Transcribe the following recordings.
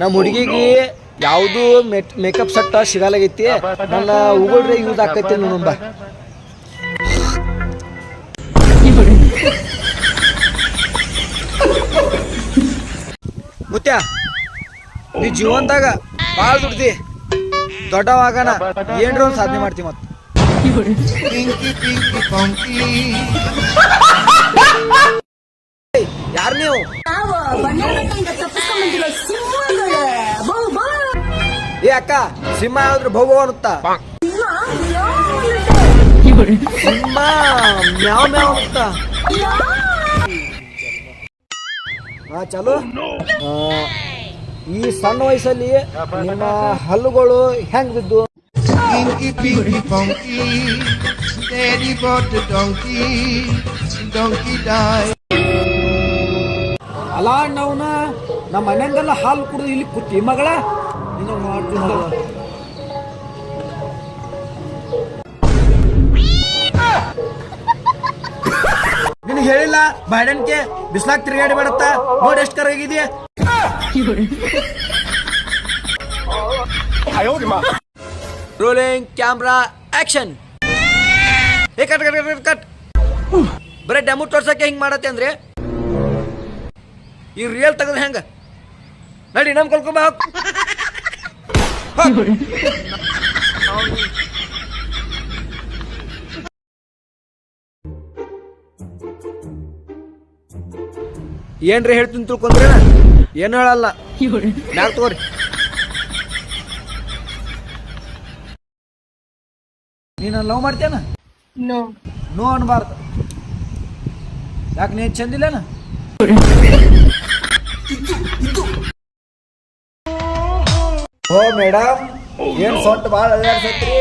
ನಮ್ಮ ಹುಡುಗಿಗೆ ಯಾವುದು ಮೇಕಪ್ ಸೆಟ್ ಸಿಗಲಾಗೈತಿ. ನನ್ನ ಉಗುಳ್ರೆ ಯೂಸ್ ಆಕೈತಿ ನೋಡಂಬ ಮುತ್ಯ, ನೀ ಜೀವನದಾಗ ಭಾಳ ದುಡ್ದಿ. ದೊಡ್ಡವಾಗನ ಏನ್ರ ಒಂದು ಸಾಧನೆ ಮಾಡ್ತಿ ಮತ್ತೆ. ಯಾರು ನೀವು? ನಾವು ಬಣ್ಣಗಳಿಂದ ತಪ್ಪಿಸ್ಕೊಂಡ್ಬಂದಿರೋ ಸಿಂಹಗಳು. ಬೌ ಬೌ. ಏ ಅಕ್ಕ ಸಿಂಹ ಯಾವ್ದ್ರ ಭೌ ಅನ್ನುತ್ತಾ? ಸಿಂಹ ಮ್ಯಾವ್ ಮ್ಯಾವ್ ಅನ್ನುತ್ತಾ? ಹಾ ಚಲೋ. ಈ ಸಣ್ಣ ವಯಸ್ಸಲ್ಲಿ ನಿಮ್ಮ ಹಲ್ಲುಗಳು ಹೆಂಗ್ ಬಿದ್ದು? Pinky, pinky, ಪಂಕಿ Daddy bought the donkey. Donkey died. ಅಲ್ಲ ನಾವ್ನ ನಮ್ಮ ಮನೆಯಿಂದೆಲ್ಲ ಹಾಲು ಕುಡಿದು ಇಲ್ಲಿ ಕೂತಿ. ಮಗಳ ನೀನು ಮಾಡ್ತೀನಿ. ನಿನಗೆ ಹೇಳಿಲ್ಲ ಬಾಡನ್ಕೆ ಬಿಸ್ಲಾಕ್ ತಿರುಗಾಡಿ ಬೇಡತ್ತ? ನೋಡಿ ಎಷ್ಟು ಕರಗಿದೆಯಾ? ರೋಲಿಂಗ್ ಕ್ಯಾಮ್ರಾ ಆಕ್ಷನ್ ಏ ಕಟ್ ಕಟ್ ಕಟ್ ಕಟ್ ಬರೀ ಡೆಮೋ ತೋರ್ಸಕ್ಕೆ ಹಿಂಗ್ ಮಾಡತ್ತೆ ಅಂದ್ರೆ ಈ ರಿಯಲ್ ತೆಗೆದ್ರೆ ಹೆಂಗ? ನಡಿ ನಮ್ ಕಲ್ಕೊಂಬ ಏನ್ರಿ ಹೇಳ್ತೀನಿ ತಿಳ್ಕೊಂಡ್ರಿ ಏನು ಹೇಳಲ್ಲ. ಯಾರು ತಗೋರಿ. ನೀನ ಲವ್ ಮಾಡ್ತೇನ ನೋ ನೋ ಅನ್ಬಾರ್ದು. ಯಾಕೆ ನೀನು ಚಂದಿಲ್ಲನ? ಓ ಮೇಡಮ್ ಏನ್ ಸೊಂಟ ಭಾಳ ಅಳ್ಳಾಡ್ಸತ್ರಿ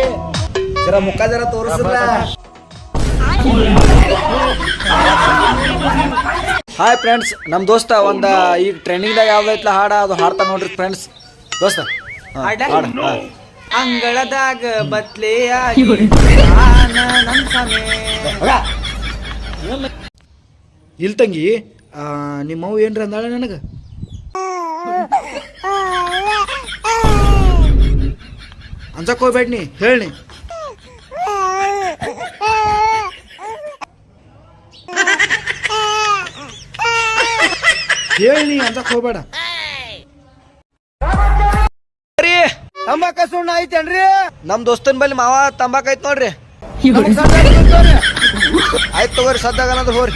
ಜರ ಮುಖ ಜರ ತೋರಿಸಿಲ್ಲ ಹಾಯ್ ಫ್ರೆಂಡ್ಸ್ ನಮ್ಮ ದೋಸ್ತ ಒಂದ ಈಗ ಯಾವ್ದು ಯಾವ್ದೈತ್ಲ ಹಾಡ ಅದು ಹಾಡ್ತಾ ನೋಡ್ರಿ ಫ್ರೆಂಡ್ಸ್ ದೋಸ್ತ ಹಾ, ಹಾಡ. ಹಾ. ಅಂಗಳದಾಗ ಬತ್ಲೆಯ ಹೋಗ. ಇಲ್ ತಂಗಿ ಆ, ನಿಮ್ಮ ಅವ್ವ ಏನ್ರ ಅಂದಾಳ ನನಗ? ಅನ್ಸಕ್ ಹೋಗ್ಬೇಡ ನೀ ಹೇಳಿ ಹೇಳಿ ಅನ್ಸಕ್ ಹೋಗ್ಬೇಡ. ತಂಬಾಕ ಸುಣ್ಣ ಐತೇನ್ರಿ? ನಮ್ ದೋಸ್ತನ್ ಬಲ್ಲಿ ಮಾವ ತಂಬಾಕ ಐತ್ ನೋಡ್ರಿ. ಆಯ್ತು ತಗೋರಿ ಸದ್ದಾಗ ಅನ್ನೋದು ಹೋರಿ